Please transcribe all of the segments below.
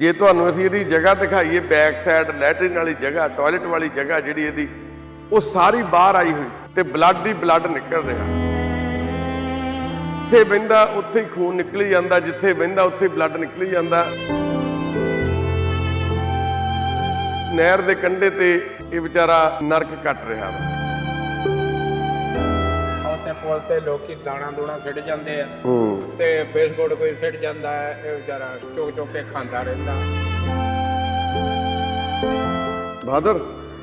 ਜੇ ਤੁਹਾਨੂੰ ਅਸੀਂ ਇਹਦੀ ਜਗ੍ਹਾ ਦਿਖਾਈਏ ਬੈਕ ਸਾਈਡ ਲੈਟਰਿਨ ਵਾਲੀ ਜਗ੍ਹਾ ਟਾਇਲਟ ਵਾਲੀ ਜਗ੍ਹਾ ਜਿਹੜੀ ਇਹਦੀ, ਉਹ ਸਾਰੀ ਬਾਹਰ ਆਈ ਹੋਈ ਤੇ ਬਲੱਡ ਹੀ ਬਲੱਡ ਨਿਕਲ ਰਿਹਾ। ਜਿੱਥੇ ਬਹਿੰਦਾ ਉੱਥੇ ਹੀ ਖੂਨ ਨਿਕਲੀ ਜਾਂਦਾ, ਜਿੱਥੇ ਬਹਿੰਦਾ ਉੱਥੇ ਬਲੱਡ ਨਿਕਲੀ ਜਾਂਦਾ। ਨਹਿਰ ਦੇ ਕੰਢੇ ਤੇ ਇਹ ਵਿਚਾਰਾ ਨਰਕ ਕੱਟ ਰਿਹਾ ਵਾ। ਪੁਲ ਤੇ ਲੋਕੀ ਦਾਣਾ ਦੂਣਾ ਸਿੱਟ ਜਾਂਦੇ ਆ। ਹੂੰ। ਤੇ ਬਿਸਕੁਟ ਕੋਈ ਸਿੱਟ ਜਾਂਦਾ ਹੈ ਇਹ ਵਿਚਾਰਾ ਚੁੱਕ ਚੁੱਕ ਕੇ ਖਾਂਦਾ ਰਹਿੰਦਾ। ਬਹਾਦਰ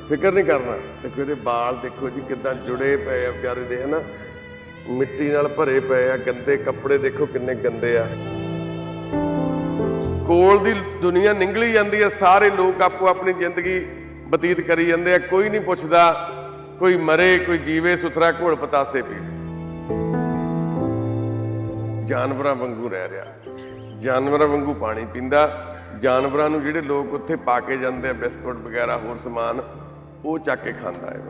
ਫਿਕਰ ਨਹੀਂ ਕਰਨਾ। ਦੇਖੋ ਇਹਦੇ ਵਾਲ ਦੇਖੋ ਜੀ ਕਿਦਾਂ ਜੁੜੇ ਪਏ ਆ ਵਿਚਾਰੇ ਦੇ ਹਨਾ? ਮਿੱਟੀ ਨਾਲ ਭਰੇ ਪਏ ਆ ਗੰਦੇ ਕੱਪੜੇ ਦੇਖੋ ਕਿੰਨੇ ਗੰਦੇ ਆ। ਕੋਲ ਦੀ ਦੁਨੀਆ ਨਿੰਗਲੀ ਜਾਂਦੀ ਆ ਸਾਰੇ ਲੋਕ ਆਪੋ ਆਪਣੀ ਜ਼ਿੰਦਗੀ ਬਤੀਤ ਕਰੀ ਜਾਂਦੇ ਆ। ਕੋਈ ਨਹੀਂ ਪੁੱਛਦਾ ਕੋਈ ਮਰੇ ਕੋਈ ਜੀਵੇ ਸੁਥਰਾ ਘੋਲ ਪਤਾਸੇ ਪੀ। ਜਾਨਵਰਾਂ ਵਾਂਗੂ ਰਹਿ ਰਿਹਾ। ਜਾਨਵਰਾਂ ਵਾਂਗੂ ਪਾਣੀ ਪੀਂਦਾ। ਜਾਨਵਰਾਂ ਨੂੰ ਜਿਹੜੇ ਲੋਕ ਉੱਥੇ ਪਾ ਕੇ ਜਾਂਦੇ ਆ, ਬਿਸਕੁਟ ਵਗੈਰਾ, ਹੋਰ ਸਮਾਨ, ਉਹ ਚੱਕ ਕੇ ਖਾਂਦਾ ਹੈ।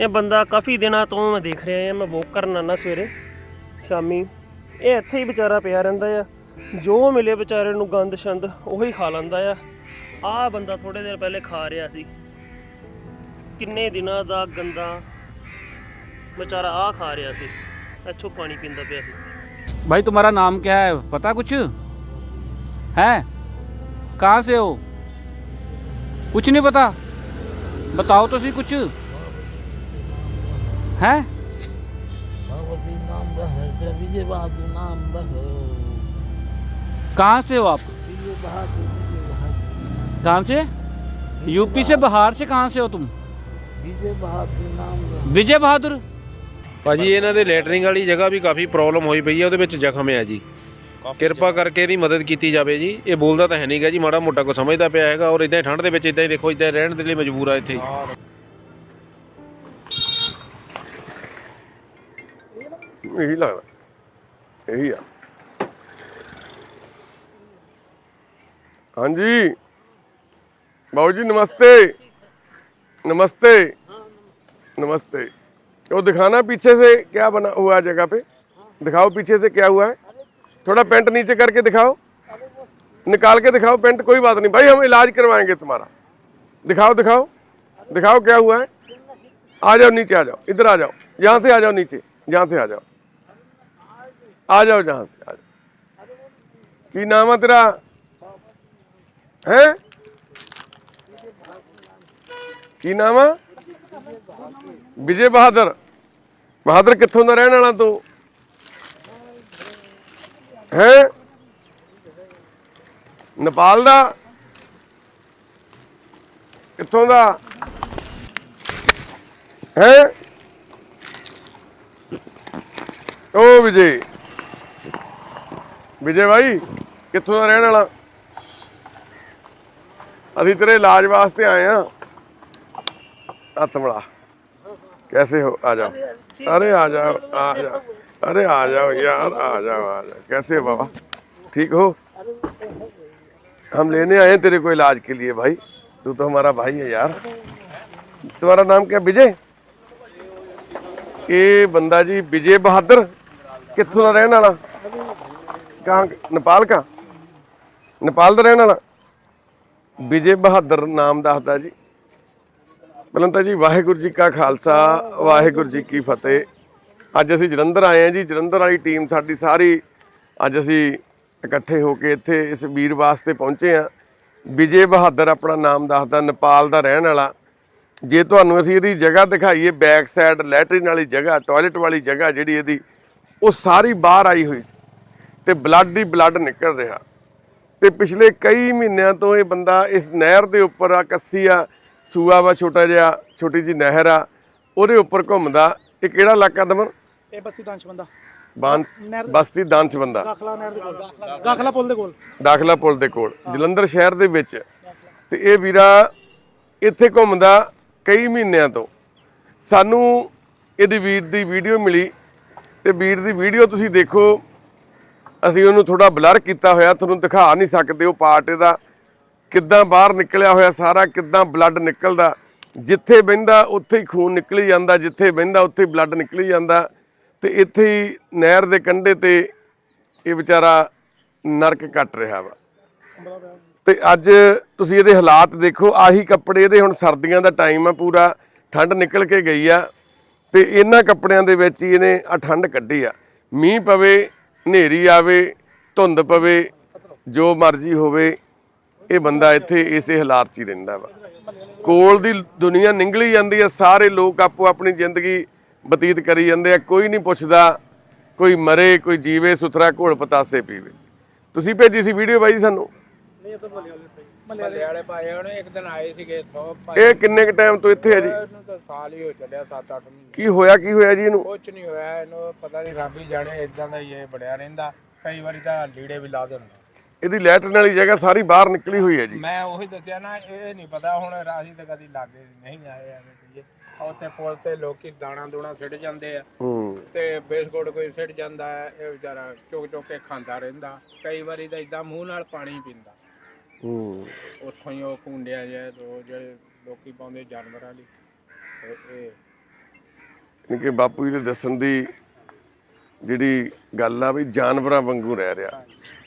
ਇਹ ਬੰਦਾ ਕਾਫੀ ਦਿਨਾਂ ਤੋਂ ਮੈਂ ਦੇਖ ਰਿਹਾ ਹਾਂ, ਮੈਂ ਵੋਕ ਕਰਨ ਆਉਂਦਾ ਸਵੇਰੇ, ਸ਼ਾਮੀ। ਇਹ ਇੱਥੇ ਹੀ ਵਿਚਾਰਾ ਪਿਆ ਰਹਿੰਦਾ ਆ। ਜੋ ਮਿਲੇ ਵਿਚਾਰੇ ਨੂੰ ਗੰਦ ਛੰਦ ਉਹੀ ਖਾ ਲੈਂਦਾ ਆ। ਆਹ ਬੰਦਾ ਥੋੜੇ ਦਿਨ ਪਹਿਲੇ ਖਾ ਰਿਹਾ ਸੀ। ਕਿੰਨੇ ਦਿਨਾਂ ਦਾ ਗੰਦਾ बेचारा आ खा रहा सी। अच्छो पानी पींदा पे भाई तुम्हारा नाम क्या है? पता कुछ? है? कहाँ से हो? कुछ नहीं पता। बताओ तो सी कुछ। है? कहाँ से हो आप? कहाँ से? यूपी से बिहार से कहाँ से हो तुम? विजय बहादुर विजय बहादुर? ਭਾਜੀ ਇਹਨਾਂ ਦੇ ਲੈਟਰਿੰਗ ਵਾਲੀ ਜਗ੍ਹਾ ਵੀ ਕਾਫੀ ਪ੍ਰੋਬਲਮ ਹੋਈ ਪਈ ਹੈ ਉਹਦੇ ਵਿੱਚ ਜ਼ਖਮ ਹੈ ਜੀ। ਕਿਰਪਾ ਕਰਕੇ ਇਹਦੀ ਮਦਦ ਕੀਤੀ ਜਾਵੇ ਜੀ। ਇਹ ਬੋਲਦਾ ਤਾਂ ਹੈ ਨਹੀਂਗਾ ਜੀ ਮਾੜਾ ਮੋਟਾ ਕੋ ਸਮਝਦਾ ਪਿਆ ਹੈਗਾ ਔਰ ਇਦਾਂ ਠੰਡ ਦੇ ਵਿੱਚ ਇਦਾਂ ਹੀ ਦੇਖੋ ਇਦਾਂ ਰਹਿਣ ਦੇ ਲਈ ਮਜਬੂਰ ਆ ਇੱਥੇ। ਇਹੀ ਲੱਗਦਾ। ਇਹੀ ਆ। ਹਾਂਜੀ। ਬਾਬੂ ਜੀ ਨਮਸਤੇ। ਨਮਸਤੇ। ਨਮਸਤੇ। वो दिखाना पीछे से क्या बना हुआ है जगह पे? दिखाओ पीछे से क्या हुआ है। थोड़ा पेंट नीचे करके दिखाओ। निकाल के दिखाओ पेंट, कोई बात नहीं। भाई, हम इलाज करवाएँगे तुम्हारा। दिखाओ दिखाओ। दिखाओ क्या हुआ है। आ जाओ, नीचे आ जाओ। इधर आ जाओ। यहाँ से आ जाओ नीचे। यहाँ से आ जाओ। आ जाओ जहाँ से, आ जाओ। की नाम है तेरा? है? की नाम है? ਵਿਜੇ ਬਹਾਦਰ। ਬਹਾਦਰ ਕਿੱਥੋਂ ਦਾ ਰਹਿਣ ਵਾਲਾ ਤੂੰ? ਹੈ? ਨੇਪਾਲ ਦਾ? ਕਿੱਥੋਂ ਦਾ? ਹੈ? ਓ ਵਿਜੇ। ਵਿਜੇ ਭਾਈ ਕਿੱਥੋਂ ਦਾ ਰਹਿਣ ਵਾਲਾ? ਅਸੀਂ ਤੇਰੇ ਇਲਾਜ ਵਾਸਤੇ ਆਏ ਆ। ਹੱਥ ਮਲਾ कैसे हो? आ जाओ। अरे आ जाओ आ जाओ। अरे आ जाओ यार आ जाओ आ जाओ। कैसे हो बाबा? ठीक हो? हम लेने आए हैं तेरे को इलाज के लिए भाई। तू तो हमारा भाई है यार। तुम्हारा नाम क्या विजय? ये बंदा जी विजय बहादुर। कितों का रहने वाला कहाँ नेपाल का? नेपाल का रहने वाला विजय बहादुर नाम दसदा जी। ਪਹਿਲਾਂ ਤਾਂ ਜੀ ਵਾਹਿਗੁਰੂ ਜੀ ਕਾ ਖਾਲਸਾ, ਵਾਹਿਗੁਰੂ ਜੀ ਕੀ ਫਤਿਹ। ਅੱਜ ਅਸੀਂ ਜਲੰਧਰ ਆਏ ਹਾਂ ਜੀ, ਜਲੰਧਰ ਵਾਲੀ ਟੀਮ ਸਾਡੀ ਸਾਰੀ ਅੱਜ ਅਸੀਂ ਇਕੱਠੇ ਹੋ ਕੇ ਇੱਥੇ ਇਸ ਵੀਰ ਵਾਸਤੇ ਪਹੁੰਚੇ ਹਾਂ। ਵਿਜੇ ਬਹਾਦਰ ਆਪਣਾ ਨਾਮ ਦੱਸਦਾ, ਨੇਪਾਲ ਦਾ ਰਹਿਣ ਵਾਲਾ। ਜੇ ਤੁਹਾਨੂੰ ਅਸੀਂ ਇਹਦੀ ਜਗ੍ਹਾ ਦਿਖਾਈਏ, ਬੈਕ ਸਾਈਡ ਲੈਟਰਿਨ ਵਾਲੀ ਜਗ੍ਹਾ, ਟਾਇਲਟ ਵਾਲੀ ਜਗ੍ਹਾ ਜਿਹੜੀ ਇਹਦੀ, ਉਹ ਸਾਰੀ ਬਾਹਰ ਆਈ ਹੋਈ ਸੀ ਤੇ ਬਲੱਡ ਹੀ ਬਲੱਡ ਨਿਕਲ ਰਿਹਾ। ਤੇ ਪਿਛਲੇ ਕਈ ਮਹੀਨਿਆਂ ਤੋਂ ਇਹ ਬੰਦਾ ਇਸ ਨਹਿਰ ਦੇ ਉੱਪਰ ਆ, ਕੱਸੀ ਆ ਸੂਆ ਵਾ ਛੋਟਾ ਜਿਹਾ ਛੋਟੀ ਜੀ ਨਹਿਰ ਆ ਉਹਦੇ ਉੱਪਰ ਘੁੰਮਦਾ। ਇਹ ਕਿਹੜਾ ਇਲਾਕਾ ਦਮਨ? ਇਹ ਬਸਤੀ ਦਾਨਸ਼ ਬੰਦਾ ਬਾਨ ਬਸਤੀ ਦਾਨਚ ਬੰਦਾ ਦਾਖਲਾ ਨਹਿਰ ਦੇ ਕੋਲ। ਦਾਖਲਾ ਪੁੱਲ ਦੇ ਕੋਲ। ਦਾਖਲਾ ਪੁਲ ਦੇ ਕੋਲ ਜਲੰਧਰ ਸ਼ਹਿਰ ਦੇ ਵਿੱਚ। ਤੇ ਇਹ ਵੀਰਾ ਇੱਥੇ ਘੁੰਮਦਾ ਕਈ ਮਹੀਨਿਆਂ ਤੋਂ। ਸਾਨੂੰ ਇਹਦੀ ਵੀਰ ਦੀ ਵੀਡੀਓ ਮਿਲੀ। ਤੇ ਵੀਰ ਦੀ ਵੀਡੀਓ ਤੁਸੀਂ ਦੇਖੋ। ਅਸੀਂ ਉਹਨੂੰ ਥੋੜਾ ਬਲਰ ਕੀਤਾ ਹੋਇਆ ਤੁਹਾਨੂੰ ਦਿਖਾ ਨਹੀਂ ਸਕਦੇ ਉਹ ਪਾਰਟ ਇਹਦਾ। ਕਿੱਦਾਂ ਬਾਹਰ ਨਿਕਲਿਆ ਹੋਇਆ ਸਾਰਾ, ਕਿੱਦਾਂ ਬਲੱਡ ਨਿਕਲਦਾ, ਜਿੱਥੇ ਬਹਿੰਦਾ ਉੱਥੇ ਹੀ ਖੂਨ ਨਿਕਲੀ ਜਾਂਦਾ, ਜਿੱਥੇ ਬਹਿੰਦਾ ਉੱਥੇ ਬਲੱਡ ਨਿਕਲੀ ਜਾਂਦਾ। ਤੇ ਇੱਥੇ ਹੀ ਨਹਿਰ ਦੇ ਕੰਢੇ ਤੇ ਇਹ ਵਿਚਾਰਾ ਨਰਕ ਕੱਟ ਰਿਹਾ ਵਾ। ਤੇ ਅੱਜ ਤੁਸੀਂ ਇਹਦੇ ਹਾਲਾਤ ਦੇਖੋ, ਆਹੀ ਕੱਪੜੇ ਇਹਦੇ ਹੁਣ ਸਰਦੀਆਂ ਦਾ ਟਾਈਮ ਆ ਪੂਰਾ, ਠੰਡ ਨਿਕਲ ਕੇ ਗਈ ਆ। ਤੇ ਇਹਨਾਂ ਕੱਪੜਿਆਂ ਦੇ ਵਿੱਚ ਹੀ ਇਹਨੇ ਆ ਠੰਡ ਕੱਢੀ ਆ। ਮੀਂਹ ਪਵੇ, ਹਨੇਰੀ ਆਵੇ, ਧੁੰਦ ਪਵੇ, ਜੋ ਮਰਜ਼ੀ ਹੋਵੇ ਇਹ ਬੰਦਾ ਇੱਥੇ ਇਸੇ ਹਾਲਾਤ 'ਚ ਹੀ ਰਹਿੰਦਾ ਵਾ। ਕੋਲ ਦੀ ਦੁਨੀਆ ਨਿੰਗਲੀ ਜਾਂਦੀ ਆ ਸਾਰੇ ਲੋਕ ਆਪੋ ਆਪਣੀ ਜ਼ਿੰਦਗੀ ਬਤੀਤ ਕਰੀ ਜਾਂਦੇ ਆ ਕੋਈ ਨਹੀਂ ਪੁੱਛਦਾ ਕੋਈ ਮਰੇ ਕੋਈ ਜੀਵੇ ਸੁਥਰਾ ਘੋਲ ਪਤਾਸੇ ਪੀਵੇ। ਤੁਸੀਂ ਭੇਜੀ ਸੀ ਵੀਡੀਓ ਬਾਈ ਸਾਨੂੰ? ਮੱਲੇ ਵਾਲੇ ਭਾਈ ਹੁਣ ਇੱਕ ਦਿਨ ਆਏ ਸੀਗੇ ਇੱਥੋਂ ਇਹ ਕਿੰਨੇ ਕ ਟਾਈਮ ਤੋਂ ਇੱਥੇ ਹੈ ਜੀ? ਇਹਨੂੰ ਤਾਂ ਸਾਲ ਹੀ ਹੋ ਚੱਲਿਆ 7-8 ਮਹੀਨੇ। ਕੀ ਹੋਇਆ ਕੀ ਹੋਇਆ ਜੀ ਇਹਨੂੰ? ਕੁਝ ਨਹੀਂ ਹੋਇਆ ਇਹਨੂੰ ਪਤਾ ਨਹੀਂ ਰੱਬ ਹੀ ਜਾਣੇ ਇਦਾਂ ਦਾ ਹੀ ਇਹ ਬੜਿਆ ਰਹਿੰਦਾ। ਕਈ ਵਾਰੀ ਤਾਂ ਲੀੜੇ ਵੀ ਲਾ ਦਿੰਦਾ। ਇਹਦੀ ਲੈਟਰਨ ਵਾਲੀ ਜਗ੍ਹਾ ਸਾਰੀ ਬਾਹਰ ਨਿਕਲੀ ਹੋਈ ਹੈ ਜੀ। ਮੈਂ ਉਹੀ ਦੱਸਿਆ ਨਾ ਇਹ ਨਹੀਂ ਪਤਾ ਹੁਣ ਰਾਜੀ ਤਾਂ ਕਦੀ ਲਾਗੇ ਨਹੀਂ ਆਏ ਐਵੇਂ ਕਹੀਏ। ਉੱਥੇ ਪੁਲ ਤੇ ਲੋਕੀ ਦਾਣਾ ਦੂਣਾ ਸਿੱਟ ਜਾਂਦੇ ਆ। ਹੂੰ। ਤੇ ਬਿਸਕੁਟ ਕੋਈ ਸਿੱਟ ਜਾਂਦਾ ਹੈ ਇਹ ਵਿਚਾਰਾ ਚੁੱਕ ਚੁੱਕ ਕੇ ਖਾਂਦਾ ਰਹਿੰਦਾ। ਕਈ ਵਾਰੀ ਤਾਂ ਇਦਾਂ ਮੂੰਹ ਨਾਲ ਪਾਣੀ ਪੀਂਦਾ। ਹੂੰ। ਉੱਥੋਂ ਹੀ ਉਹ ਕੁੰਡਿਆ ਜਿਹਾ ਉਹ ਜਿਹੜੇ ਲੋਕੀ ਪਾਉਂਦੇ ਜਾਨਵਰਾਂ ਲਈ। ਤੇ ਇਹ ਕਿਉਂਕਿ ਬਾਪੂ ਜੀ ਦੇ ਦੱਸਣ ਦੀ ਜਿਹੜੀ ਗੱਲ ਆ ਵੀ ਜਾਨਵਰਾਂ ਵਾਂਗੂ ਰਹਿ ਰਿਹਾ।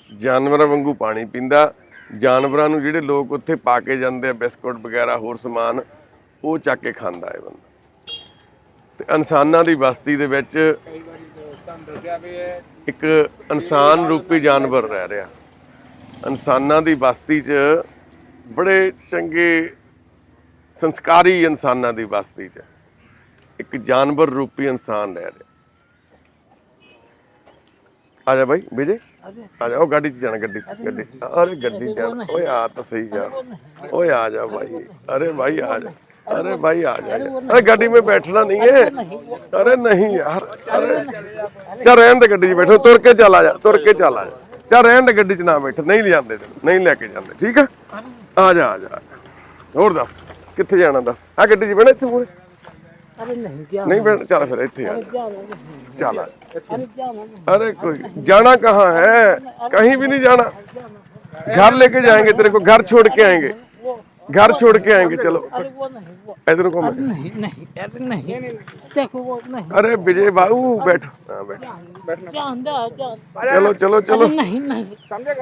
ਜਾਨਵਰਾਂ ਵਾਂਗੂ ਪਾਣੀ ਪੀਂਦਾ। ਜਾਨਵਰਾਂ ਨੂੰ ਜਿਹੜੇ ਲੋਕ ਉੱਥੇ ਪਾ ਕੇ ਜਾਂਦੇ ਆ, ਬਿਸਕੁਟ ਵਗੈਰਾ, ਹੋਰ ਸਮਾਨ, ਉਹ ਚੱਕ ਕੇ ਖਾਂਦਾ ਹੈ ਬੰਦਾ। ਤੇ ਇਨਸਾਨਾਂ ਦੀ ਬਸਤੀ ਦੇ ਵਿੱਚ ਇੱਕ ਇਨਸਾਨ ਰੂਪੀ ਜਾਨਵਰ ਰਹਿ ਰਿਹਾ। ਇਨਸਾਨਾਂ ਦੀ ਬਸਤੀ 'ਚ ਬੜੇ ਚੰਗੇ ਸੰਸਕਾਰੀ ਇਨਸਾਨਾਂ ਦੀ ਬਸਤੀ 'ਚ ਇੱਕ ਜਾਨਵਰ ਰੂਪੀ ਇਨਸਾਨ ਰਹਿ ਰਿਹਾ। ਆ ਜਾ ਬਾਈ ਵਿਜੇ ਆ ਜਾ ਉਹ ਗੱਡੀ 'ਚ ਜਾਣਾ ਗੱਡੀ 'ਚ ਗੱਡੀ। ਅਰੇ ਗੱਡੀ 'ਚ ਓਏ ਆ ਤਾਂ ਸਹੀ ਯਾਰ ਓਏ ਆ ਜਾ ਭਾਈ अरे भाई आ जा अरे भाई आ जा अरे गाड़ी में बैठना नहीं है अरे नहीं यार अरे चल रहन दे गड्डी 'ਚ ਬੈਠੋ ਤੁਰ ਕੇ ਚਲਾ ਜਾ ਤੁਰ ਕੇ ਚਲਾ ਜਾ। ਚਲ ਰਹਿਣ ਦੇ ਗੱਡੀ 'ਚ ਨਾ ਬੈਠ ਨਹੀਂ ਲਿਆਂਦੇ ਤੈਨੂੰ, ਨਹੀਂ ਲੈ ਕੇ ਜਾਂਦੇ ਠੀਕ ਆ? ਆ ਜਾ ਆ ਜਾ ਹੋਰ ਦੱਸ ਕਿੱਥੇ ਜਾਣਾ ਦਾ ਆ ਗੱਡੀ 'ਚ ਬਹਿਣਾ ਇੱਥੇ ਪੂਰੇ? अरे नहीं क्या ਨਹੀਂ ਬਹਿਣਾ ਚੱਲ ਫਿਰ ਇੱਥੇ ਆ ਜਾ ਚੱਲ ਆ ਜਾ। अरे क्या अरे कोई जाना कहाँ है कहीं भी नहीं जाना घर लेके जाएंगे तेरे को घर छोड़ के आएंगे घर छोड़ के आएंगे चलो अरे वो नहीं वो इधर को अरे नहीं नहीं अरे नहीं देखो वो नहीं अरे विजय बाबू बैठो हाँ बैठो जान दे जान चलो चलो चलो अरे नहीं नहीं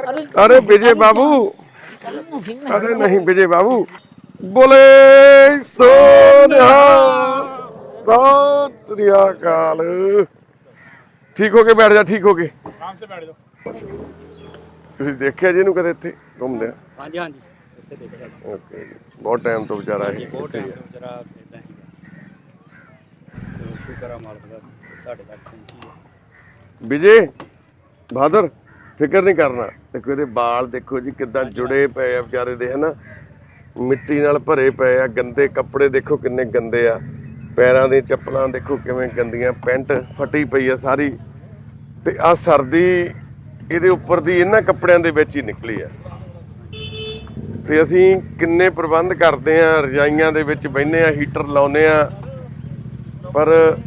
अरे अरे विजय बाबू अरे नहीं नहीं अरे नहीं विजय बाबू बोले सोनिया ਸਤਿ ਸ੍ਰੀ ਅਕਾਲ। ਠੀਕ ਹੋ ਕੇ ਬੈਠ ਜਾ ਠੀਕ ਹੋ ਕੇ। ਆਰਾਮ ਸੇ ਬੈਠ ਜਾ ਤੁਸੀਂ ਦੇਖਿਆ ਜੀ ਇਹਨੂੰ ਕਦੇ ਇੱਥੇ ਘੁੰਮਦੇ ਆ ਹਾਂਜੀ ਹਾਂਜੀ। ਇੱਥੇ ਦੇਖਿਆ ਓਕੇ ਬਹੁਤ ਟਾਈਮ ਤੋਂ ਵਿਚਾਰਾ ਇਹ ਬਹੁਤ ਟਾਈਮ ਤੋਂ ਜਰਾ ਇਦਾਂ ਹੀ ਤੇ ਮਾਲਕ ਦਾ ਤੁਹਾਡੇ ਤੱਕ ਪਹੁੰਚੀ ਹੈ। ਵਿਜੇ ਬਹਾਦਰ ਫਿਕਰ ਨਹੀਂ ਕਰਨਾ। ਦੇਖੋ ਇਹਦੇ ਬਾਲ ਦੇਖੋ ਜੀ ਕਿੱਦਾਂ ਜੁੜੇ ਪਏ ਆ ਵਿਚਾਰੇ ਦੇ ਹਨਾ? ਮਿੱਟੀ ਨਾਲ ਭਰੇ ਪਏ ਆ ਗੰਦੇ ਕੱਪੜੇ ਦੇਖੋ ਕਿੰਨੇ ਗੰਦੇ ਆ। ਪੈਰਾਂ ਦੀਆਂ ਚੱਪਲਾਂ ਦੇਖੋ ਕਿਵੇਂ ਗੰਦੀਆਂ, ਪੈਂਟ ਫਟੀ ਪਈ ਆ ਸਾਰੀ। ਤੇ ਆ ਸਰਦੀ ਇਹਦੇ ਉੱਪਰ ਦੀ ਇਹਨਾਂ ਕੱਪੜਿਆਂ ਦੇ ਵਿੱਚ ਹੀ ਨਿਕਲੀ ਆ। ਤੇ ਅਸੀਂ ਕਿੰਨੇ ਪ੍ਰਬੰਧ ਕਰਦੇ ਆ, ਰਜਾਈਆਂ ਦੇ ਵਿੱਚ ਬੈਠਨੇ ਆ, ਹੀਟਰ ਲਾਉਨੇ ਆ। ਪਰ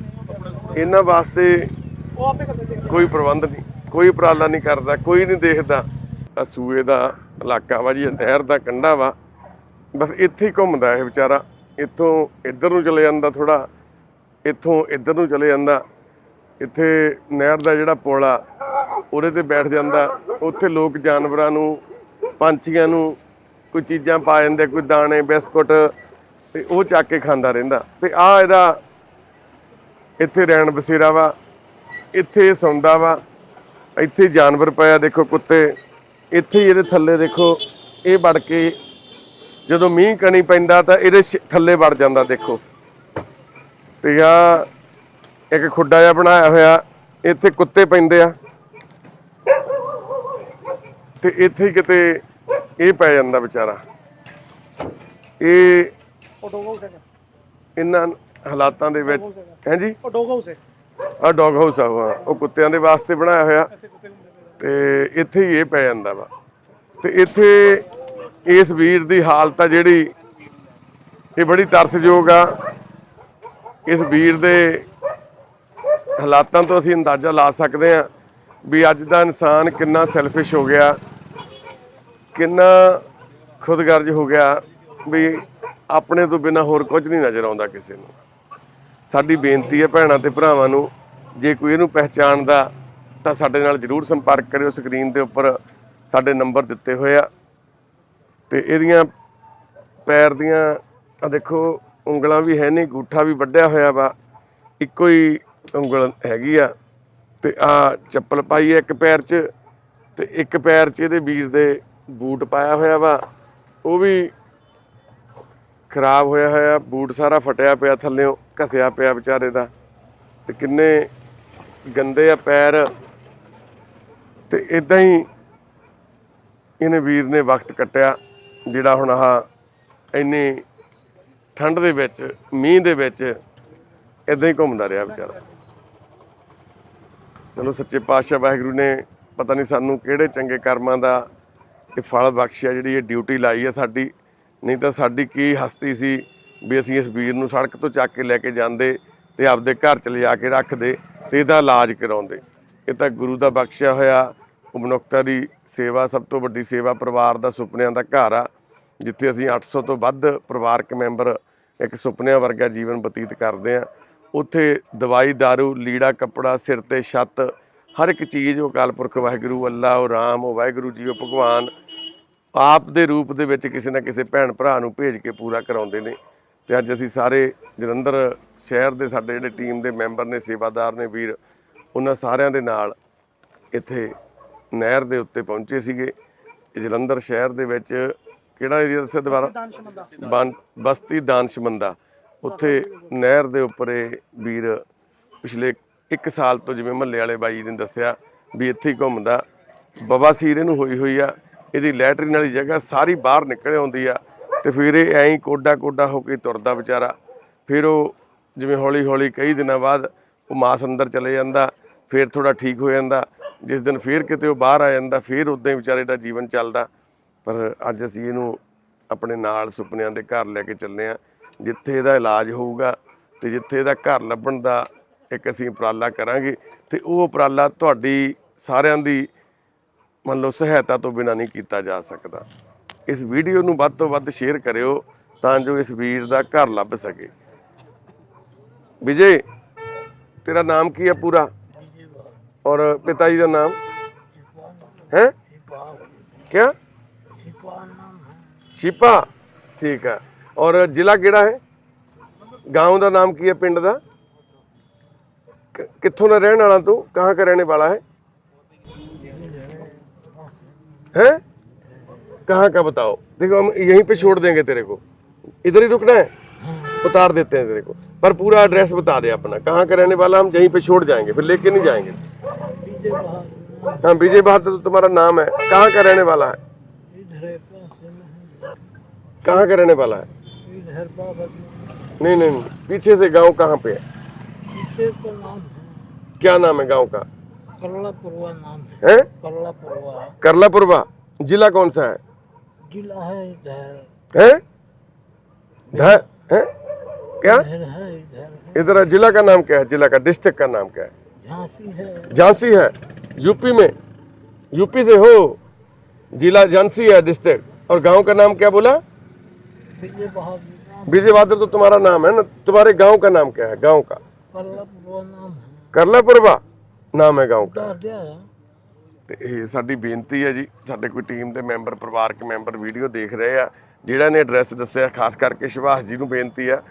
ਇਹਨਾਂ ਵਾਸਤੇ ਕੋਈ ਪ੍ਰਬੰਧ ਨਹੀਂ, ਕੋਈ ਉਪਰਾਲਾ ਨਹੀਂ ਕਰਦਾ, ਕੋਈ ਨਹੀਂ ਦੇਖਦਾ। ਆ ਸੂਏ ਦਾ ਇਲਾਕਾ ਵਾ ਜੀ, ਨਹਿਰ ਦਾ ਕੰਢਾ ਵਾ। ਬਸ ਇੱਥੇ ਹੀ ਘੁੰਮਦਾ ਇਹ ਵਿਚਾਰਾ। ਇੱਥੋਂ ਇੱਧਰ ਨੂੰ ਚਲੇ ਜਾਂਦਾ ਥੋੜਾ ਇੱਥੋਂ ਇੱਧਰ ਨੂੰ ਚਲੇ ਜਾਂਦਾ। ਇੱਥੇ ਨਹਿਰ ਦਾ ਜਿਹੜਾ ਪੁਲ ਆ, ਉਹਦੇ ਤੇ ਬੈਠ ਜਾਂਦਾ। ਉੱਥੇ ਲੋਕ ਜਾਨਵਰਾਂ ਨੂੰ, ਪੰਛੀਆਂ ਨੂੰ ਕੋਈ ਚੀਜ਼ਾਂ ਪਾ ਜਾਂਦੇ ਕੋਈ ਦਾਣੇ, ਬਿਸਕੁਟ ਤੇ ਉਹ ਚੱਕ ਕੇ ਖਾਂਦਾ ਰਹਿੰਦਾ। ਤੇ ਆ ਇਹਦਾ ਇੱਥੇ ਰਹਿਣ ਬਸੇਰਾ ਵਾ, ਇੱਥੇ ਸੌਂਦਾ ਵਾ, ਇੱਥੇ ਜਾਨਵਰ ਪਿਆ ਦੇਖੋ ਕੁੱਤੇ, ਇੱਥੇ ਇਹਦੇ ਥੱਲੇ ਦੇਖੋ, ਇਹ ਵੜ ਕੇ ਜਦੋਂ ਮੀਂਹ ਕਣੀ ਪੈਂਦਾ ਤਾਂ ਇਹਦੇ ਥੱਲੇ ਵੜ ਜਾਂਦਾ, ਦੇਖੋ। ਤੇ ਆ ਇੱਕ ਖੁੱਡਾ ਜਿਹਾ ਬਣਾਇਆ ਹੋਇਆ, ਇੱਥੇ ਕੁੱਤੇ ਪੈਂਦੇ ਆ। ਤੇ ਇੱਥੇ ਕਿਤੇ ਇਹ ਪੈ ਜਾਂਦਾ ਵਿਚਾਰਾ। ਇਹ ਇਹਨਾਂ ਹਾਲਾਤਾਂ ਦੇ ਵਿੱਚ, ਹਾਂਜੀ? ਉਹ ਡੋਗ ਹਾਊਸ ਹੈ ਆ ਡੌਗ ਹਾਊਸ ਆ ਉਹ ਕੁੱਤਿਆਂ ਦੇ ਵਾਸਤੇ ਬਣਾਇਆ ਹੋਇਆ। ਤੇ ਇੱਥੇ ਹੀ ਇਹ ਪੈ ਜਾਂਦਾ ਵਾ। ਤੇ ਇੱਥੇ ਇਸ ਵੀਰ ਦੀ ਹਾਲਤ ਆ ਜਿਹੜੀ ਇਹ ਬੜੀ ਤਰਸਯੋਗ ਆ। ਇਸ ਵੀਰ ਦੇ ਹਾਲਾਤਾਂ ਤੋਂ ਅਸੀਂ ਅੰਦਾਜ਼ਾ ਲਾ ਸਕਦੇ ਹਾਂ ਵੀ ਅੱਜ ਦਾ ਇਨਸਾਨ ਕਿੰਨਾ ਸੈਲਫਿਸ਼ ਹੋ ਗਿਆ, ਕਿੰਨਾ ਖੁਦਗਰਜ਼ ਹੋ ਗਿਆ ਵੀ ਆਪਣੇ ਤੋਂ ਬਿਨਾ ਹੋਰ ਕੁਝ ਨਹੀਂ ਨਜ਼ਰ ਆਉਂਦਾ ਕਿਸੇ ਨੂੰ। ਸਾਡੀ ਬੇਨਤੀ ਹੈ ਭੈਣਾਂ ਤੇ ਭਰਾਵਾਂ ਨੂੰ, ਜੇ ਕੋਈ ਇਹਨੂੰ ਪਹਿਚਾਣਦਾ ਤਾਂ ਸਾਡੇ ਨਾਲ ਜਰੂਰ ਸੰਪਰਕ ਕਰਿਓ। ਸਕਰੀਨ ਦੇ ਉੱਪਰ ਸਾਡੇ ਨੰਬਰ ਦਿੱਤੇ ਹੋਏ ਆ। ਤੇ ਇਹਦੀਆਂ ਪੈਰ ਦੀਆਂ ਆ ਦੇਖੋ, ਉਂਗਲਾਂ ਵੀ ਹੈ ਨਹੀਂ, ਗੂਠਾ ਵੀ ਵੱਢਿਆ ਹੋਇਆ ਵਾ। ਇੱਕੋ ਹੀ ਉਂਗਲ ਹੈਗੀ ਆ। ਤੇ ਆ ਚੱਪਲ ਪਾਈ ਹੈ ਇੱਕ ਪੈਰ 'ਚ ਤੇ ਇੱਕ ਪੈਰ 'ਚ ਇਹਦੇ ਵੀਰ ਦੇ ਬੂਟ ਪਾਇਆ ਹੋਇਆ ਵਾ। ਉਹ ਵੀ ਖਰਾਬ ਹੋਇਆ ਹੋਇਆ, ਬੂਟ ਸਾਰਾ ਫਟਿਆ ਪਿਆ ਥੱਲਿਓਂ, ਘਸਿਆ ਪਿਆ ਵਿਚਾਰੇ ਦਾ। ਤੇ ਕਿੰਨੇ ਗੰਦੇ ਆ ਪੈਰ। ਤੇ ਇਦਾਂ ਹੀ ਇਹਨੇ ਵੀਰ ਨੇ ਵਕਤ ਕੱਟਿਆ। ਜਿਹੜਾ ਹੁਣ ਆਹ ਇੰਨੀ ਠੰਡ ਦੇ ਵਿੱਚ, ਮੀਂਹ ਦੇ ਵਿੱਚ ਇਦਾਂ ਹੀ ਘੁੰਮਦਾ ਰਿਹਾ ਵਿਚਾਰਾ। ਚਲੋ ਸੱਚੇ ਪਾਤਸ਼ਾਹ ਵਾਹਿਗੁਰੂ ਨੇ ਪਤਾ ਨਹੀਂ ਸਾਨੂੰ ਕਿਹੜੇ ਚੰਗੇ ਕਰਮਾਂ ਦਾ ਇਹ ਫਲ ਬਖਸ਼ਿਆ, ਜਿਹੜੀ ਇਹ ਡਿਊਟੀ ਲਾਈ ਹੈ ਸਾਡੀ। ਨਹੀਂ ਤਾਂ ਸਾਡੀ ਕੀ ਹਸਤੀ ਸੀ ਵੀ ਅਸੀਂ ਇਸ ਵੀਰ ਨੂੰ ਸੜਕ ਤੋਂ ਚੱਕ ਕੇ ਲੈ ਕੇ ਜਾਂਦੇ ਤੇ ਆਪਦੇ ਘਰ ਚ ਲਿਜਾ ਕੇ ਰੱਖਦੇ ਤੇ ਇਹਦਾ ਇਲਾਜ ਕਰਾਉਂਦੇ। ਇਹ ਤਾਂ ਗੁਰੂ ਦਾ ਬਖਸ਼ਿਆ ਹੋਇਆ ਉਹ ਮਨੁੱਖਤਾ ਦੀ ਸੇਵਾ, ਸਭ ਤੋਂ ਵੱਡੀ ਸੇਵਾ ਪਰਿਵਾਰ ਦਾ ਸੁਪਨਿਆਂ ਦਾ ਘਰ ਆ। ਜਿੱਥੇ ਅਸੀਂ 800 ਤੋਂ ਵੱਧ ਪਰਿਵਾਰਕ ਮੈਂਬਰ ਇੱਕ ਸੁਪਨਿਆਂ ਵਰਗਾ ਜੀਵਨ ਬਤੀਤ ਕਰਦੇ ਆ ਉੱਥੇ ਦਵਾਈ दारू ਲੀੜਾ, ਕੱਪੜਾ, ਸਿਰ ਤੇ ਛੱਤ, ਹਰ ਇੱਕ ਚੀਜ਼ ਉਹ ਅਕਾਲ ਪੁਰਖ ਵਾਹਿਗੁਰੂ, ਅੱਲਾ, ਉਹ ਰਾਮ, ਉਹ ਵਾਹਿਗੁਰੂ ਜੀ, ਉਹ ਭਗਵਾਨ ਆਪ ਦੇ ਰੂਪ ਦੇ ਵਿੱਚ ਕਿਸੇ ਨਾ ਕਿਸੇ ਭੈਣ ਭਰਾ ਨੂੰ ਭੇਜ ਕੇ ਪੂਰਾ ਕਰਾਉਂਦੇ ਨੇ। ਤੇ ਅੱਜ ਅਸੀਂ ਸਾਰੇ ਜਲੰਧਰ ਸ਼ਹਿਰ ਦੇ ਸਾਡੇ ਜਿਹੜੇ ਟੀਮ ਦੇ ਮੈਂਬਰ ਨੇ, ਸੇਵਾਦਾਰ ਨੇ, ਵੀਰ, ਉਹਨਾਂ ਸਾਰਿਆਂ ਦੇ ਨਾਲ ਇੱਥੇ ਨਹਿਰ ਦੇ ਉੱਤੇ ਪਹੁੰਚੇ ਸੀਗੇ। ਜਲੰਧਰ ਸ਼ਹਿਰ ਦੇ ਵਿੱਚ ਕਿਹੜਾ ਏਰੀਆ ਦੱਸਿਆ ਦੁਬਾਰਾ? ਬਸਤੀ ਦਾਨਸ਼ਮੰਦਾ ਉੱਥੇ ਨਹਿਰ ਦੇ ਉੱਪਰ ਇਹ ਵੀਰ ਪਿਛਲੇ 1 ਸਾਲ ਤੋਂ ਜਿਵੇਂ ਮਹੱਲੇ ਵਾਲੇ ਬਾਈ ਨੇ ਦੱਸਿਆ ਵੀ ਇੱਥੇ ਹੀ ਘੁੰਮਦਾ। ਬਵਾਸੀਰ ਇਹਨੂੰ ਹੋਈ ਹੋਈ ਆ। ਇਹਦੀ ਲੈਟਰਿਨ ਵਾਲੀ ਜਗ੍ਹਾ ਸਾਰੀ ਬਾਹਰ ਨਿਕਲ ਆਉਂਦੀ ਆ ਤੇ ਫਿਰ ਇਹ ਐਂ ਕੋਡਾ ਕੋਡਾ ਹੋ ਕੇ ਤੁਰਦਾ ਵਿਚਾਰਾ। ਫਿਰ ਉਹ ਜਿਵੇਂ ਹੌਲੀ ਹੌਲੀ ਕਈ ਦਿਨਾਂ ਬਾਅਦ ਉਹ ਮਾਸ ਅੰਦਰ ਚਲੇ ਜਾਂਦਾ ਫਿਰ ਥੋੜਾ ਠੀਕ ਹੋ ਜਾਂਦਾ। ਜਿਸ ਦਿਨ ਫਿਰ ਕਿਤੇ ਉਹ ਬਾਹਰ ਆ ਜਾਂਦਾ ਫਿਰ ਉਦਾਂ ਹੀ ਵਿਚਾਰੇ ਦਾ ਜੀਵਨ ਚੱਲਦਾ। ਪਰ ਅੱਜ ਅਸੀਂ ਇਹਨੂੰ ਆਪਣੇ ਨਾਲ ਸੁਪਨਿਆਂ ਦੇ ਘਰ ਲੈ ਕੇ ਚੱਲੇ ਆ ਜਿੱਥੇ ਇਹਦਾ ਇਲਾਜ ਹੋਊਗਾ ਤੇ ਜਿੱਥੇ ਇਹਦਾ ਘਰ ਲੱਭਣ ਦਾ ਇੱਕ ਅਸੀਂ ਉਪਰਾਲਾ ਕਰਾਂਗੇ ਤੇ ਉਹ ਉਪਰਾਲਾ ਤੁਹਾਡੀ ਸਾਰਿਆਂ ਦੀ ਮੰਨ ਲਓ ਸਹਾਇਤਾ ਤੋਂ ਬਿਨਾਂ ਨਹੀਂ ਕੀਤਾ ਜਾ ਸਕਦਾ। ਇਸ ਵੀਡੀਓ ਨੂੰ ਵੱਧ ਤੋਂ ਵੱਧ ਸ਼ੇਅਰ ਕਰਿਓ ਤਾਂ ਜੋ ਇਸ ਵੀਰ ਦਾ ਘਰ ਲੱਭ ਸਕੇ। ਵਿਜੇ, ਤੇਰਾ ਨਾਮ ਕੀ ਹੈ ਪੂਰਾ? ਔਰ ਪਿਤਾ ਜੀ ਦਾ ਨਾਮ? ਹੈ? ਕੀ शिपा नाम है शिपा ठीक है और जिला ਕਿਹੜਾ ਹੈ गांव ਦਾ ਨਾਮ ਕੀ ਹੈ ਪਿੰਡ ਦਾ ਕਿ- ਕਿੱਥੋਂ ਦਾ ਰਹਿਣ ਵਾਲਾ ਤੂੰ ਕਹਾਂ का रहने वाला है हैं कहाँ का बताओ देखो हम यहीं पे छोड़ देंगे तेरे को इधर ही रुकना है उतार देते हैं तेरे को पर पूरा एड्रेस बता दे अपना कहाँ का रहने वाला हम यहीं पे छोड़ जाएंगे फिर लेके नहीं जाएंगे विजय बहादुर हाँ विजय बहादुर तो तुम्हारा नाम है कहाँ का रहने वाला है इधर है पास में है कहाँ का रहने वाला है? नहीं नहीं पीछे से गाँव कहाँ पे है? है क्या नाम है गाँव का? करला पुरवा नाम है। है? करला करलापुरवा। जिला कौन सा है? जिला है इधर। है? ध- है? क्या? इधर जिला का नाम क्या है? जिला का डिस्ट्रिक्ट का नाम क्या है? झांसी है। झांसी है। यूपी में? यूपी से हो? जिला झांसी है डिस्ट्रिक्ट और गांव का नाम क्या बोला विजय बहादुर नाम विजय बहादुर तो तुम्हारा नाम है ना तुम्हारे गांव का नाम क्या है गांव का करला पुरवा नाम है करलापुरवा नाम है गांव का उतार दिया है ਤੇ ਇਹ ਸਾਡੀ ਬੇਨਤੀ ਹੈ ਜੀ ਸਾਡੇ ਕੋਈ ਟੀਮ ਦੇ ਮੈਂਬਰ ਪਰਿਵਾਰਕ ਮੈਂਬਰ ਵੀਡੀਓ ਦੇਖ ਰਹੇ ਆ ਜਿਹੜਾ ਨੇ ਐਡਰੈਸ ਦੱਸਿਆ ਖਾਸ ਕਰਕੇ ਸੁਭਾਸ਼ ਜੀ ਨੂੰ ਬੇਨਤੀ ਆ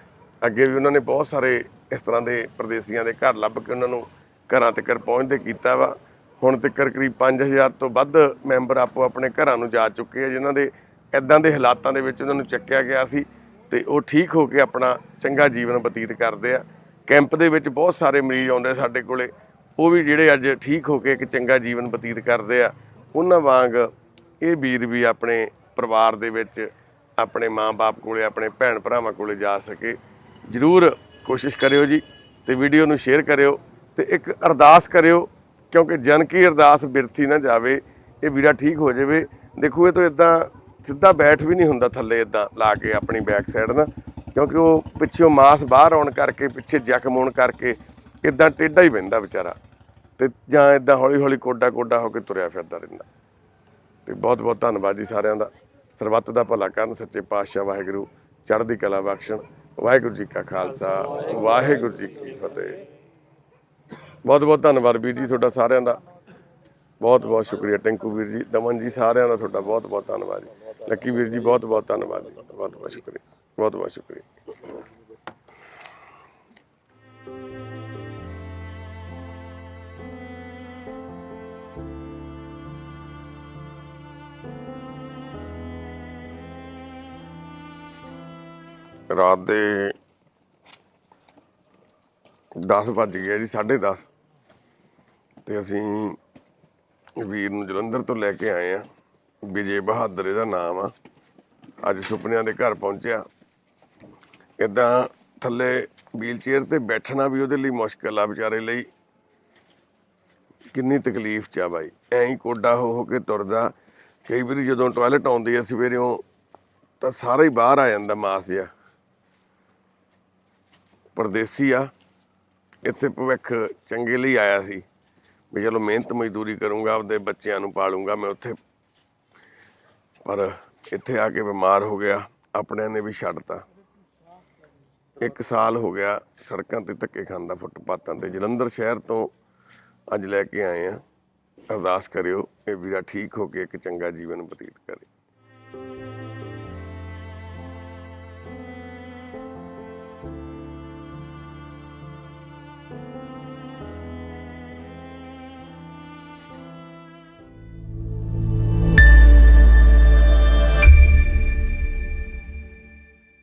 ਅੱਗੇ ਵੀ ਉਹਨਾਂ ਨੇ ਬਹੁਤ ਸਾਰੇ ਇਸ ਤਰ੍ਹਾਂ ਦੇ ਪ੍ਰਦੇਸੀਆਂ ਦੇ ਘਰ ਲੱਭ ਕੇ ਉਹਨਾਂ ਨੂੰ ਘਰਾਂ ਤੱਕ ਪਹੁੰਚਦੇ ਕੀਤਾ ਵਾ ਹੁਣ ਤੱਕ ਕਰੀਬ 5000 ਤੋਂ ਵੱਧ ਮੈਂਬਰ ਆਪੋ ਆਪਣੇ ਘਰਾਂ ਨੂੰ ਜਾ ਚੁੱਕੇ ਆ, ਜਿਨ੍ਹਾਂ ਦੇ ਇਦਾਂ ਦੇ ਹਾਲਾਤਾਂ ਦੇ ਵਿੱਚ ਉਹਨਾਂ ਨੂੰ ਚੱਕਿਆ ਗਿਆ ਸੀ ਤੇ ਉਹ ਠੀਕ ਹੋ ਕੇ ਆਪਣਾ ਚੰਗਾ ਜੀਵਨ ਬਤੀਤ ਕਰਦੇ ਆ। ਕੈਂਪ ਦੇ ਵਿੱਚ ਬਹੁਤ ਸਾਰੇ ਮਰੀਜ਼ ਆਉਂਦੇ ਸਾਡੇ ਕੋਲੇ, ਉਹ ਵੀ ਜਿਹੜੇ ਅੱਜ ਠੀਕ ਹੋ ਕੇ ਇੱਕ ਚੰਗਾ ਜੀਵਨ ਬਤੀਤ ਕਰਦੇ ਆ। ਉਹਨਾਂ ਵਾਂਗ ਇਹ ਵੀਰ ਵੀ ਆਪਣੇ ਪਰਿਵਾਰ ਦੇ ਵਿੱਚ ਆਪਣੇ ਮਾਂ-ਬਾਪ ਕੋਲੇ, ਆਪਣੇ ਭੈਣ ਭਰਾਵਾਂ ਕੋਲੇ ਜਾ ਸਕੇ। ਜਰੂਰ ਕੋਸ਼ਿਸ਼ ਕਰਿਓ ਜੀ ਤੇ ਵੀਡੀਓ ਨੂੰ ਸ਼ੇਅਰ ਕਰਿਓ ਤੇ ਇੱਕ ਅਰਦਾਸ ਕਰਿਓ ਕਿਉਂਕਿ ਜਨ ਕੀ ਅਰਦਾਸ ਬਿਰਥੀ ਨਾ ਜਾਵੇ, ਇਹ ਵੀਰਾ ਠੀਕ ਹੋ ਜਾਵੇ। ਦੇਖੋ, ਇਹ ਤੋਂ ਇਦਾਂ ਸਿੱਧਾ ਬੈਠ ਵੀ ਨਹੀਂ ਹੁੰਦਾ ਥੱਲੇ ਇਦਾਂ ਲਾ ਕੇ ਆਪਣੀ ਬੈਕ ਸਾਈਡ ਨਾ। ਕਿਉਂਕਿ ਉਹ ਪਿੱਛੋਂ ਮਾਸ ਬਾਹਰ ਆਉਣ ਕਰਕੇ, ਪਿੱਛੇ ਜ਼ਖਮ ਹੋਣ ਕਰਕੇ ਇਦਾਂ ਟੇਢਾ ਹੀ ਬਹਿੰਦਾ ਵਿਚਾਰਾ। ਤੇ ਜਾਂ ਇਦਾਂ ਹੌਲੀ ਹੌਲੀ ਕੋਡਾ ਕੋਡਾ ਹੋ ਕੇ ਤੁਰਿਆ ਫਿਰਦਾ ਰਹਿੰਦਾ। ਤੇ ਬਹੁਤ ਬਹੁਤ ਧੰਨਵਾਦ ਜੀ ਸਾਰਿਆਂ ਦਾ। ਸਰਬੱਤ ਦਾ ਭਲਾ ਕਰਨ, ਸੱਚੇ ਪਾਤਸ਼ਾਹ ਵਾਹਿਗੁਰੂ। ਚੜ੍ਹਦੀ ਕਲਾ ਬਖਸ਼ਣ। ਵਾਹਿਗੁਰੂ ਜੀ ਕਾ ਖਾਲਸਾ। ਵਾਹਿਗੁਰੂ ਜੀ ਕੀ ਫਤਿਹ। ਬਹੁਤ ਬਹੁਤ ਧੰਨਵਾਦ ਵੀਰ ਜੀ ਤੁਹਾਡਾ ਸਾਰਿਆਂ ਦਾ। ਬਹੁਤ ਬਹੁਤ ਸ਼ੁਕਰੀਆ ਟੈਂਕੂ ਵੀਰ ਜੀ, ਦਮਨ ਜੀ ਸਾਰਿਆਂ ਦਾ ਤੁਹਾਡਾ ਬਹੁਤ ਬਹੁਤ ਧੰਨਵਾਦ ਜੀ। ਲੱਕੀ ਵੀਰ ਜੀ ਬਹੁਤ ਬਹੁਤ ਧੰਨਵਾਦ ਜੀ। ਬਹੁਤ ਬਹੁਤ ਸ਼ੁਕਰੀਆ, ਬਹੁਤ ਬਹੁਤ ਸ਼ੁਕਰੀਆ। ਰਾਤ ਦੇ 10 ਵੱਜ ਗਏ ਜੀ 10:30 ਤੇ ਅਸੀਂ ਵੀਰ ਨੂੰ ਜਲੰਧਰ ਤੋਂ ਲੈ ਕੇ ਆਏ ਆ। ਵਿਜੇ ਬਹਾਦਰ ਇਹਦਾ ਨਾਮ ਆ। ਅੱਜ ਸੁਪਨਿਆਂ ਦੇ ਘਰ ਪਹੁੰਚਿਆ। ਇਦਾਂ ਥੱਲੇ ਵੀਲਚੇਅਰ ਤੇ ਬੈਠਣਾ ਵੀ ਉਹਦੇ ਲਈ ਮੁਸ਼ਕਲ ਆ ਵਿਚਾਰੇ ਲਈ। ਕਿੰਨੀ ਤਕਲੀਫ ਚ ਆ ਬਾਈ। ਐਂ ਹੀ ਕੋਡਾ ਹੋ ਹੋ ਕੇ ਤੁਰਦਾ। ਕਈ ਵਾਰੀ ਜਦੋਂ ਟਾਇਲਟ ਆਉਂਦੀ ਆ ਸਵੇਰਿਓਂ ਤਾਂ ਸਾਰਾ ਹੀ ਬਾਹਰ ਆ ਜਾਂਦਾ ਮਾਸ ਜਿਹਾ। ਪਰਦੇਸੀ ਆ। ਇੱਥੇ ਭਵਿੱਖ ਚੰਗੇ ਲਈ ਆਇਆ ਸੀ। ਵੀ ਚਲੋ ਮਿਹਨਤ ਮਜ਼ਦੂਰੀ ਕਰੂੰਗਾ, ਆਪਦੇ ਬੱਚਿਆਂ ਨੂੰ ਪਾਲੂੰਗਾ, ਮੈਂ ਉੱਥੇ। ਪਰ ਇੱਥੇ ਆ ਕੇ ਬਿਮਾਰ ਹੋ ਗਿਆ, ਆਪਣਿਆਂ ਨੇ ਵੀ ਛੱਡਤਾ। ਇੱਕ ਸਾਲ ਹੋ ਗਿਆ ਸੜਕਾਂ ਤੇ ਧੱਕੇ ਖਾਂਦਾ ਫੁੱਟਪਾਥਾਂ ਤੇ। ਜਲੰਧਰ ਸ਼ਹਿਰ ਤੋਂ ਅੱਜ ਲੈ ਕੇ ਆਏ ਆ। ਅਰਦਾਸ ਕਰਿਓ ਇਹ ਵੀਰਾ ਠੀਕ ਹੋ ਕੇ ਇੱਕ ਚੰਗਾ ਜੀਵਨ ਬਤੀਤ ਕਰੇ।